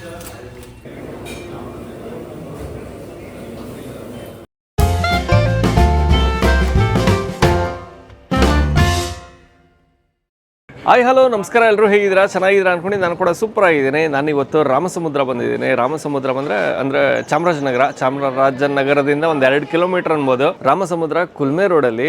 Thank you. Hi hello ನಮಸ್ಕಾರ ಎಲ್ಲರೂ ಹೇಗಿದ್ದೀರಾ? ಚೆನ್ನಾಗಿದ್ದೀರಾ ಅನ್ಕೊಂಡು ನಾನು ಕೂಡ ಸೂಪರ್ ಆಗಿದ್ದೀನಿ. ನಾನು ಇವತ್ತು ರಾಮಸಮುದ್ರ ಬಂದಿದ್ದೀನಿ. ರಾಮಸಮುದ್ರ ಬಂದ್ರೆ, ಅಂದ್ರೆ ಚಾಮರಾಜನಗರ. ಚಾಮರಾಜನಗರದಿಂದ ಒಂದು ಎರಡು ಕಿಲೋಮೀಟರ್ ಅನ್ಬೋದು. ರಾಮಸಮುದ್ರ ಕುಲ್ಮೆ ರೋಡಲ್ಲಿ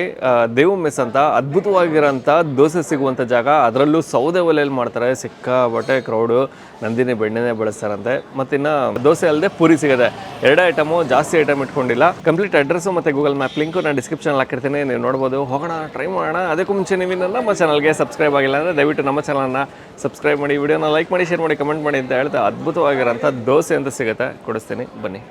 ದೇವು ಮೆಸ್ ಅಂತ ಅದ್ಭುತವಾಗಿರೋಂಥ ದೋಸೆ ಸಿಗುವಂಥ ಜಾಗ. ಅದರಲ್ಲೂ ಸೌದೆ ಒಲೆಯಲ್ಲಿ ಮಾಡ್ತಾರೆ. ಸಿಕ್ಕಾಬಟ್ಟೆ ಕ್ರೌಡು ನಂದಿನಿ ಬೆಣ್ಣೆನೇ ಬಳಸ್ತಾರಂತೆ. ಮತ್ತಿನ್ನು ದೋಸೆ ಅಲ್ಲದೆ ಪೂರಿ ಸಿಗುತ್ತೆ. ಎರಡೇ ಐಟಮು ಜಾಸ್ತಿ ಐಟಮ್ ಇಟ್ಕೊಂಡಿಲ್ಲ. ಕಂಪ್ಲೀಟ್ ಅಡ್ರೆಸ್ಸು ಮತ್ತು ಗೂಗಲ್ ಮ್ಯಾಪ್ ಲಿಂಕು ನಾನು ಡಿಸ್ಕ್ರಿಪ್ಷನ್ ಹಾಕಿರ್ತೀನಿ. ನೀವು ನೋಡ್ಬೋದು. ಹೋಗೋಣ ಟ್ರೈ ಮಾಡೋಣ. ಅದಕ್ಕೂ ಮುಂಚೆ ನೀವು ನಮ್ಮ ಚಾನಲ್ಗೆ ಸಬ್ಸ್ಕ್ರೈಬ್ ಆಗಿಲ್ಲ ಅಂದರೆ ದಯವಿಟ್ಟು ನಮ್ಮ ಚಾನಲನ್ನು ಸಬ್ಸ್ಕ್ರೈಬ್ ಮಾಡಿ ವಿಡಿಯೋನ ಲೈಕ್ ಮಾಡಿ ಶೇರ್ ಮಾಡಿ ಕಮೆಂಟ್ ಮಾಡಿ ಅಂತ ಹೇಳ್ತಾ ಅದ್ಭುತವಾಗಿರೋಂಥ ದೋಸೆ ಅಂತ ಸಿಗುತ್ತೆ. ಕೊಡಿಸ್ತೀನಿ, ಬನ್ನಿ.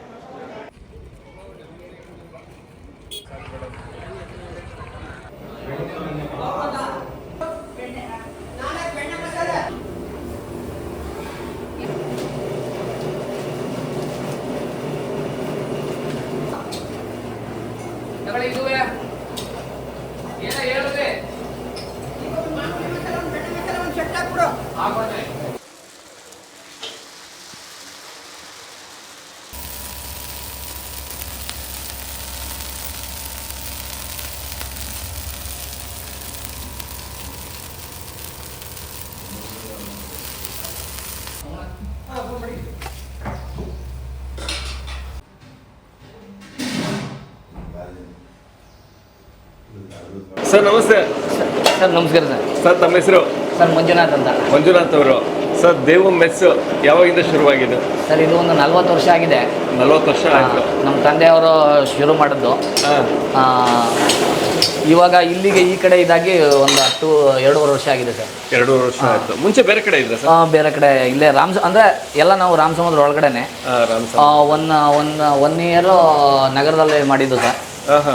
ಸರ್ ನಮಸ್ತೆ. ಸರ್ ನಮಸ್ಕಾರ ಸರ್ ಸರ್ ತಮ್ಮ ಹೆಸರು? ಸರ್ ಮಂಜುನಾಥ್ ಅಂತ. ಮಂಜುನಾಥ್ ಅವರು. ಸರ್ ದೇವು ಮೆಸ್ ಯಾವಾಗಿಂದ ಶುರುವಾಗಿದೆ? ಸರ್ ಇದು ಒಂದು ನಲ್ವತ್ತು ವರ್ಷ ಆಗಿದೆ. ನಲ್ವತ್ತು ವರ್ಷ ಆಯಿತು. ನಮ್ಮ ತಂದೆಯವರು ಶುರು ಮಾಡಿದ್ದು. ಇವಾಗ ಇಲ್ಲಿಗೆ ಈ ಕಡೆ ಇದಾಗಿ ಒಂದು ಹತ್ತು ಎರಡೂವರೆ ವರ್ಷ ಆಗಿದೆ ಸರ್. ಎರಡೂವರೆ ವರ್ಷ ಆಯಿತು. ಮುಂಚೆ ಬೇರೆ ಕಡೆ ಇದ್ರೆ ಸರ್? ಬೇರೆ ಕಡೆ ಇಲ್ಲೇ ರಾಮ್ ಅಂದರೆ ಎಲ್ಲ ನಾವು ರಾಮ್ ಸಮುದ್ರ ಒಳಗಡೆನೆ. ಒನ್ ಒನ್ ಒನ್ ಇಯರು ನಗರದಲ್ಲಿ ಮಾಡಿದ್ದು sir.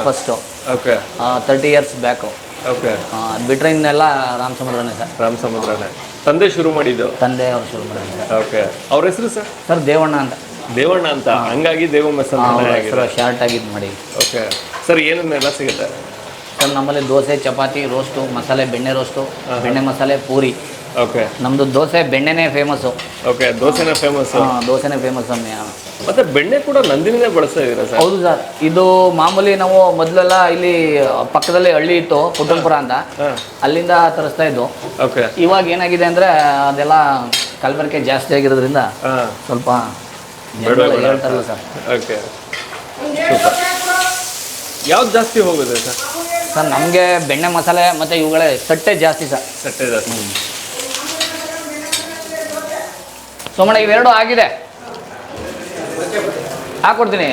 First okay thirty years back okay ಅದು ಬಿಟ್ಟರೆ ಇನ್ನೆಲ್ಲ ರಾಮ್ ಸಮುದ್ರನೇ ಸರ್. ರಾಮ್ ಸಮುದ್ರನೇ ತಂದೆ ಶುರು ಮಾಡಿದ್ದು? ತಂದೆಯವರು ಶುರು ಮಾಡಿದ್ರು ಸರ್. ಓಕೆ ಅವ್ರ ಹೆಸರು ಸರ್? ಸರ್ ದೇವಣ್ಣ ಅಂತ. ದೇವಣ್ಣ ಅಂತ. ಹಂಗಾಗಿ ದೇವ ಹೆಸರು ಶಾರ್ಟ್ ಆಗಿದ್ದು ಮಾಡಿ. ಓಕೆ ಸರ್ ಏನನ್ನೆಲ್ಲ ಸಿಗುತ್ತೆ? ಸರ್ ನಮ್ಮಲ್ಲಿ ದೋಸೆ ಚಪಾತಿ ರೋಸ್ಟು ಮಸಾಲೆ ಬೆಣ್ಣೆ ರೋಸ್ಟು ಬೆಣ್ಣೆ ಮಸಾಲೆ ಪೂರಿ. ಓಕೆ ನಮ್ಮದು ದೋಸೆ ಬೆಣ್ಣೆನೇ ಫೇಮಸ್ಸು ಓಕೆ ದೋಸೆನೇ ಫೇಮಸ್ ದೋಸೆನೇ ಫೇಮಸ್ ಮತ್ತೆ ಬೆಣ್ಣೆ ಕೂಡ ನಂದಿನೇ ಬಳಸ್ತಾ ಇದ್ದೀರಾ ಸರ್? ಹೌದು ಸರ್. ಇದು ಮಾಮೂಲಿ ನಾವು ಮೊದಲೆಲ್ಲ ಇಲ್ಲಿ ಪಕ್ಕದಲ್ಲಿ ಹಳ್ಳಿ ಇತ್ತು ಕುಟುಂಬಪುರ ಅಂತ. ಅಲ್ಲಿಂದ ತರಿಸ್ತಾ ಇದ್ದು. ಓಕೆ ಇವಾಗ ಏನಾಗಿದೆ ಅಂದರೆ ಅದೆಲ್ಲ ಕಲಬೆರಕೆ ಜಾಸ್ತಿ ಆಗಿರೋದ್ರಿಂದ ಸ್ವಲ್ಪ ಜನಗಳು ಹೇಳ್ತಾರಲ್ಲ ಸರ್. ಓಕೆ ಸೂಪರ್ ಯಾವ್ದು ಜಾಸ್ತಿ ಹೋಗುತ್ತೆ ಸರ್? ಸರ್ ನಮಗೆ ಬೆಣ್ಣೆ ಮಸಾಲೆ ಮತ್ತು ಇವುಗಳೇ ಸಟ್ಟೆ ಜಾಸ್ತಿ ಸರ್. ಸಟ್ಟೆ ಜಾಸ್ತಿ. ಸೋಮಣ್ಣ ಇವೆರಡು ಆಗಿದೆ. ಹಾಕೊಡ್ತೀನಿ.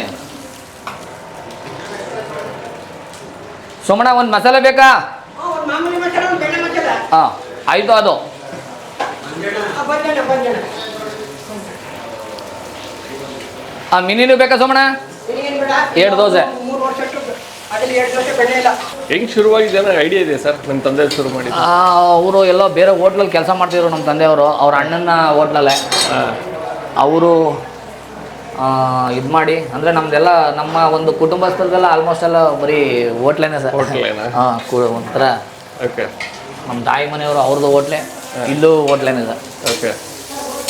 ಸೋಮಣ್ಣ ಒಂದು ಮಸಾಲೆ ಬೇಕಾ? ಹಾಂ ಆಯಿತು ಅದು. ಆ, ಮಿನಿನು ಬಂಜನ ಹಾಂ ಮಿನಿನೂ ಬೇಕಾ ಸೋಮಣ್ಣ? ಎರಡು ದೋಸೆ. ಮೂರು ವರ್ಷ ಅದ್ರಲ್ಲಿ ಎರಡು ದೋಸೆ ಬೆಣ್ಣೆ ಇಲ್ಲ ಹೆಂಗ್ ಶುರುವಾಗಿದೆ ಅನ್ನೋ ಐಡಿಯಾ ಇದೆ ಸರ್? ನಮ್ಮ ತಂದೆ ಶುರು ಮಾಡಿ ಅವರು ಎಲ್ಲ ಬೇರೆ ಹೋಟ್ಲಲ್ಲಿ ಕೆಲಸ ಮಾಡ್ತಿದ್ರು ನಮ್ಮ ತಂದೆಯವರು. ಅವ್ರ ಅಣ್ಣನ ಹೋಟ್ಲಲ್ಲೇ. ಅವರು ಇದು ಮಾಡಿ ಅಂದರೆ ನಮ್ದೆಲ್ಲ ನಮ್ಮ ಒಂದು ಕುಟುಂಬಸ್ಥರದೆಲ್ಲ ಆಲ್ಮೋಸ್ಟ್ ಎಲ್ಲ ಬರೀ ಹೋಟ್ಲೇನೆ ಸರ್? ಹಾಂ ಒಂಥರ ಓಕೆ ನಮ್ಮ ತಾಯಿ ಮನೆಯವರು ಅವ್ರದ್ದು ಹೋಟ್ಲೆ ಇಲ್ಲೂ ಹೋಟ್ಲೇನೆ ಸರ್. ಓಕೆ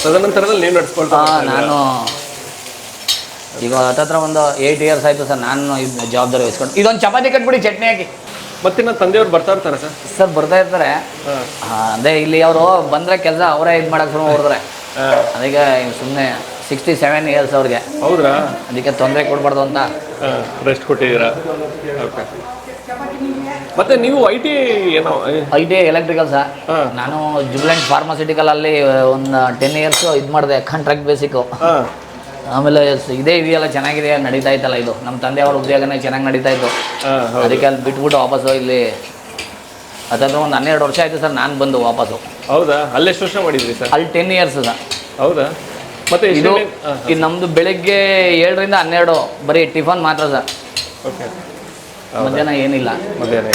ತದನಂತರದಲ್ಲಿ ನೀವು ನಡ್ಸ್ಕೊಳ್ತಾ ನಾನು ಈಗ ಹತ್ತತ್ರ ಒಂದು ಏಯ್ಟ್ ಇಯರ್ಸ್ ಆಯಿತು ಸರ್ ನಾನು ಇದು ಜವಾಬ್ದಾರಿ ವಹಿಸ್ಕೊಂಡು ಇದೊಂದು ಚಪಾತಿ ಕಟ್ಬಿಡಿ ಚಟ್ನಿ ಹಾಕಿ. ಮತ್ತೆ ತಂದೆಯವ್ರು ಬರ್ತಾ ಇರ್ತಾರೆ ಸರ್? ಸರ್ ಬರ್ತಾ ಇರ್ತಾರೆ. ಅದೇ ಇಲ್ಲಿ ಅವರು ಬಂದರೆ ಕೆಲಸ ಅವರೇ ಇದು ಮಾಡಕ್ಕೆ ಶುರು ಹೊಡೆದ್ರೆ ಅದಕ್ಕೆ ಸುಮ್ಮನೆ ಸಿಕ್ಸ್ಟಿ ಸೆವೆನ್ ಇಯರ್ಸ್ ಅವ್ರಿಗೆ. ಹೌದ್ರಾ? ಅದಕ್ಕೆ ತೊಂದರೆ ಕೊಡಬಾರ್ದು ಅಂತ. ರೆಸ್ಟ್ ಕೊಟ್ಟಿದ್ದೀರಾ? ಓಕೆ ಮತ್ತೆ ನೀವು ಐ ಟಿ ಏನೋ ಐ ಟಿ ಎಲೆಕ್ಟ್ರಿಕಲ್ ಸರ್ ನಾನು ಜುಬ್ಲೆಂಟ್ ಫಾರ್ಮಾಸಿಟಿಕಲ್ ಅಲ್ಲಿ ಒಂದು ಟೆನ್ ಇಯರ್ಸ್ ಇದು ಮಾಡಿದೆ ಕಾಂಟ್ರಾಕ್ಟ್ ಬೇಸಿಕ್ಕು ಆಮೇಲೆ ಇದೇ ಇದೆಯಲ್ಲ ಚೆನ್ನಾಗಿದೆ ನಡೀತಾ ಇತ್ತಲ್ಲ ಇದು. ನಮ್ಮ ತಂದೆಯವ್ರ ಉದ್ಯೋಗನೇ ಚೆನ್ನಾಗಿ ನಡೀತಾ ಇತ್ತು. ಅದಕ್ಕೆ ಅಲ್ಲಿ ಬಿಟ್ಬಿಟ್ಟು ವಾಪಸ್ಸು ಇಲ್ಲಿ ಅದಾದ್ರೆ ಒಂದು ಹನ್ನೆರಡು ವರ್ಷ ಆಯಿತು ಸರ್ ನಾನು ಬಂದು ವಾಪಸ್ಸು. ಹೌದಾ? ಅಲ್ಲೆಷ್ಟು ವರ್ಷ ಮಾಡಿದ್ರಿ ಸರ್? ಅಲ್ಲಿ ಟೆನ್ ಇಯರ್ಸ್ ಸರ್ ಹೌದಾ? ಮತ್ತೆ ಇದು ಇದು ನಮ್ಮದು ಬೆಳಗ್ಗೆ ಏಳರಿಂದ ಹನ್ನೆರಡು ಬರೀ ಟಿಫನ್ ಮಾತ್ರ ಸರ್. ಓಕೆ. ಮಧ್ಯಾಹ್ನ ಏನಿಲ್ಲ. ಮಧ್ಯಾಹ್ನ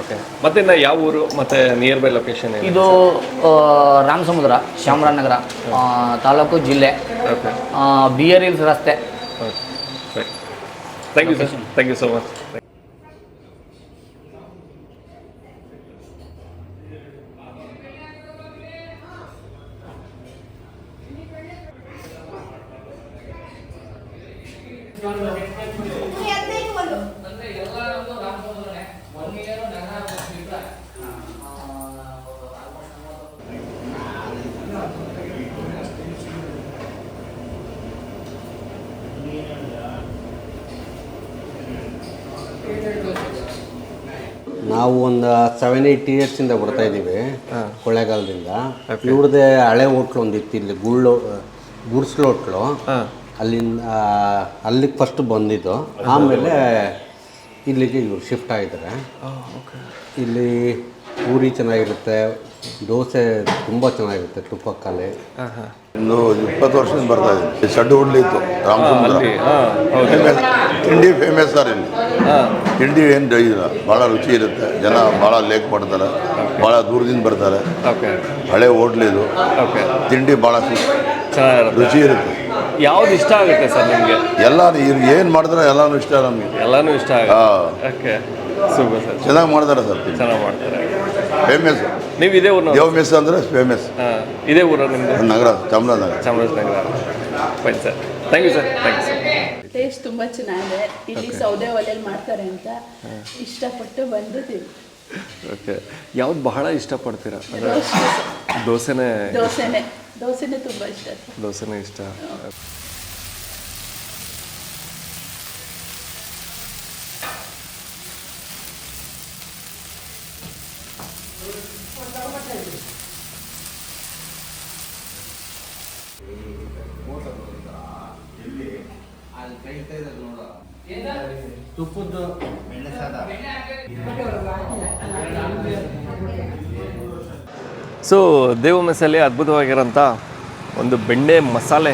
ಓಕೆ ಮತ್ತೆ ಇನ್ನು ಯಾವ ಊರು ಮತ್ತೆ ನಿಯರ್ ಬೈ ಲೊಕೇಶನ್ ಇದು ರಾಮಸಮುದ್ರ ಶ್ಯಾಮರಾಜನಗರ ತಾಲೂಕು ಜಿಲ್ಲೆ. ಓಕೆ ಬಿ ಆರ್ ಹಿಲ್ಸ್ ರಸ್ತೆ. Thank you sir thank you so much ನಾವು ಒಂದು ಸೆವೆನ್ ಏಯ್ಟ್ ಇಯರ್ಸಿಂದ ಬರ್ತಾ ಇದ್ದೀವಿ ಕೊಳ್ಳೇಗಾಲದಿಂದ. ಇವ್ರದ್ದೇ ಹಳೆ ಹೋಟ್ಲು ಒಂದಿತ್ತು ಇಲ್ಲಿ ಗುಳ್ಳು ಗುಡ್ಸ್ಲು ಹೋಟ್ಲು. ಅಲ್ಲಿಂದ ಅಲ್ಲಿಗೆ ಫಸ್ಟ್ ಬಂದಿದ್ದು. ಆಮೇಲೆ ಇಲ್ಲಿಗೆ ಇವ್ರು ಶಿಫ್ಟ್ ಆಗಿದ್ದಾರೆ. ಇಲ್ಲಿ ಊರಿ ಚೆನ್ನಾಗಿರುತ್ತೆ ದೋಸೆ ತುಂಬ ಚೆನ್ನಾಗಿರುತ್ತೆ ತುಪ್ಪಕ್ಕಲ್ಲಿ. ಇನ್ನು ಇಪ್ಪತ್ತು ವರ್ಷದಿಂದ ಬರ್ತಾ ಇದೆ ಸಡ್ಡು ಹುಡ್ಲಿ ಇತ್ತು. ರಾಮಚಂದ್ರ. ಫೇಮಸ್ ತಿಂಡಿ ಫೇಮಸ್ ಸರ್ ಇಲ್ಲಿ. ತಿಂಡಿ ಏನು ಇಲ್ಲ. ಭಾಳ ರುಚಿ ಇರುತ್ತೆ. ಜನ ಭಾಳ ಲೇಕ್ ಮಾಡ್ತಾರೆ. ಭಾಳ ದೂರದಿಂದ ಬರ್ತಾರೆ. ಓಕೆ. ಹಳೆ ಹೋಟ್ಲಿ ಇದು. ಓಕೆ. ತಿಂಡಿ ಭಾಳ ರುಚಿ ಇರುತ್ತೆ. ಯಾವ್ದು ಇಷ್ಟ ಆಗುತ್ತೆ ಸರ್ ನಿಮಗೆ? ಎಲ್ಲ ಏನು ಮಾಡಿದ್ರೆ ಎಲ್ಲಾನು ಇಷ್ಟ ನಮಗೆ. ಎಲ್ಲಾನು ಇಷ್ಟ ಆಗುತ್ತೆ. ಹಾಂ. ಓಕೆ. Super sir. ಚೆನ್ನಾಗಿ ಮಾಡ್ತಾರೆ ಸರ್ ಚೆನ್ನಾಗಿ ಮಾಡ್ತಾರೆ. ಫೇಮಸ್ ನೀವು ಇದೇ ಊರು ಯಾವ ಮೆಸ್ ಅಂದರೆ ಫೇಮಸ್ ಹಾಂ ಇದೇ ಊರ ನಿಮ್ಮದು ನಗರ Chamarajanagar. Chamarajanagar. Fine sir thank you sir thank you sir taste ತುಂಬ ಚೆನ್ನಾಗಿದೆ. ಇಲ್ಲಿ ಸೌದೆ ಒಲೆಯಲ್ಲಿ ಮಾಡ್ತಾರೆ ಅಂತ ಇಷ್ಟಪಟ್ಟು ಬಂದಿದ್ದೀವಿ. ಓಕೆ ಯಾವ್ದು ಬಹಳ ಇಷ್ಟಪಡ್ತೀರಾ? ಅಂದರೆ ದೋಸೆನೇ ದೋಸೆನೇ. ದೋಸೆನೇ ತುಂಬ ಇಷ್ಟ. ದೋಸೆನೇ ಇಷ್ಟ. ಸೊ ದೇವ ಮೆಸ್ಸಲ್ಲಿ ಅದ್ಭುತವಾಗಿರೋಂಥ ಒಂದು ಬೆಣ್ಣೆ ಮಸಾಲೆ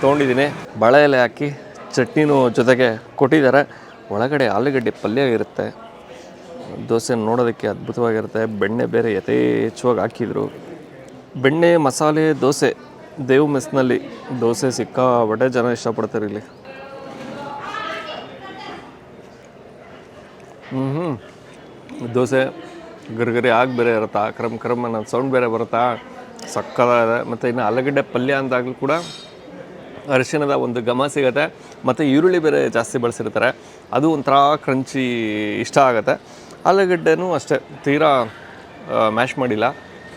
ತೊಗೊಂಡಿದ್ದೀನಿ. ಬಾಳೆ ಎಲೆ ಹಾಕಿ ಚಟ್ನಿನೂ ಜೊತೆಗೆ ಕೊಟ್ಟಿದ್ದಾರೆ. ಒಳಗಡೆ ಆಲೂಗಡ್ಡೆ ಪಲ್ಯ ಇರುತ್ತೆ. ದೋಸೆ ನೋಡೋದಕ್ಕೆ ಅದ್ಭುತವಾಗಿರುತ್ತೆ. ಬೆಣ್ಣೆ ಬೇರೆ ಯಥೇಚ್ಛವಾಗಿ ಹಾಕಿದ್ರು. ಬೆಣ್ಣೆ ಮಸಾಲೆ ದೋಸೆ. ದೇವ್ ಮೆಸ್ನಲ್ಲಿ ದೋಸೆ ಸಿಕ್ಕಾಪಟ್ಟೆ ಜನ ಇಷ್ಟಪಡ್ತಾರೆ ಇಲ್ಲಿ. ಹ್ಞೂ ದೋಸೆ ಗರಿಗರಿ ಆಗಿ ಬೇರೆ ಇರುತ್ತಾ? ಕ್ರಮ ಕ್ರಮ ಅನ್ನೋ ಸೌಂಡ್ ಬೇರೆ ಬರುತ್ತಾ? ಸಕ್ಕದಾಗಿದೆ ಮತ್ತು ಇನ್ನು ಆಲೂಗಡ್ಡೆ ಪಲ್ಯ ಅಂದಾಗಲೂ ಕೂಡ ಅರಿಶಿಣದ ಒಂದು ಘಮ ಸಿಗುತ್ತೆ. ಮತ್ತು ಈರುಳ್ಳಿ ಬೇರೆ ಜಾಸ್ತಿ ಬಳಸಿರ್ತಾರೆ. ಅದು ಒಂಥರ ಕ್ರಂಚಿ ಇಷ್ಟ ಆಗುತ್ತೆ. ಆಲೂಗಡ್ಡೆನೂ ಅಷ್ಟೇ. ತೀರಾ ಮ್ಯಾಶ್ ಮಾಡಿಲ್ಲ.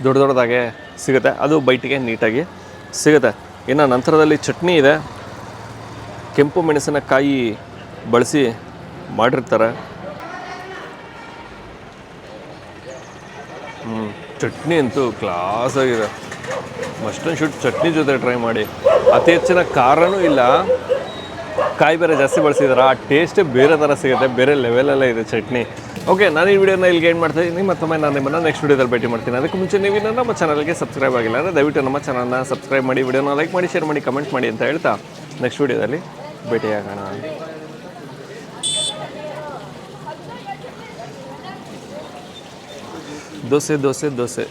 ದೊಡ್ಡ ದೊಡ್ಡದಾಗೆ ಸಿಗುತ್ತೆ. ಅದು ಬೈಟಿಗೆ ನೀಟಾಗಿ ಸಿಗುತ್ತೆ. ಇನ್ನು ನಂತರದಲ್ಲಿ ಚಟ್ನಿ ಇದೆ. ಕೆಂಪು ಮೆಣಸಿನಕಾಯಿ ಬಳಸಿ ಮಾಡಿರ್ತಾರೆ. ಹ್ಞೂ ಚಟ್ನಿ ಅಂತೂ ಕ್ಲಾಸ್ ಆಗಿದೆ. ಮಸ್ಟ್ ಶುಟ್ ಚಟ್ನಿ ಜೊತೆ ಟ್ರೈ ಮಾಡಿ. ಅತಿ ಹೆಚ್ಚಿನ ಖಾರನೂ ಇಲ್ಲ. ಕಾಯಿ ಬೇರೆ ಜಾಸ್ತಿ ಬಳಸಿದಾರೆ. ಆ ಟೇಸ್ಟೇ ಬೇರೆ ಥರ ಸಿಗುತ್ತೆ. ಬೇರೆ ಲೆವೆಲಲ್ಲೇ ಇದೆ ಚಟ್ನಿ. ಓಕೆ ನಾನು ಈ ವಿಡಿಯೋನ ಇಲ್ಲಿಗೆ ಏನು ಮಾಡ್ತಾ ಇದ್ದೀನಿ. ಮತ್ತೊಮ್ಮೆ ನಾನು ನಿಮ್ಮನ್ನು ನೆಕ್ಸ್ಟ್ ವಿಡಿಯೋದಲ್ಲಿ ಭೇಟಿ ಮಾಡ್ತೀನಿ. ಅದಕ್ಕೆ ಮುಂಚೆ ನೀವು ಇನ್ನೂ ನಮ್ಮ ಚಾನಲ್ಗೆ ಸಬ್ಸ್ಕ್ರೈಬ್ ಆಗಿಲ್ಲ ಅಂದರೆ ದಯವಿಟ್ಟು ನಮ್ಮ ಚಾನಲ್ನ ಸಬ್ಸ್ಕ್ರೈಬ್ ಮಾಡಿ ವಿಡಿಯೋನ ಲೈಕ್ ಮಾಡಿ ಶೇರ್ ಮಾಡಿ ಕಮೆಂಟ್ ಮಾಡಿ ಅಂತ ಹೇಳ್ತಾ ನೆಕ್ಸ್ಟ್ ವಿಡಿಯೋದಲ್ಲಿ ಭೇಟಿಯಾಗೋಣ. ದೋಸೆ ದೋಸೆ ದೋಸೆ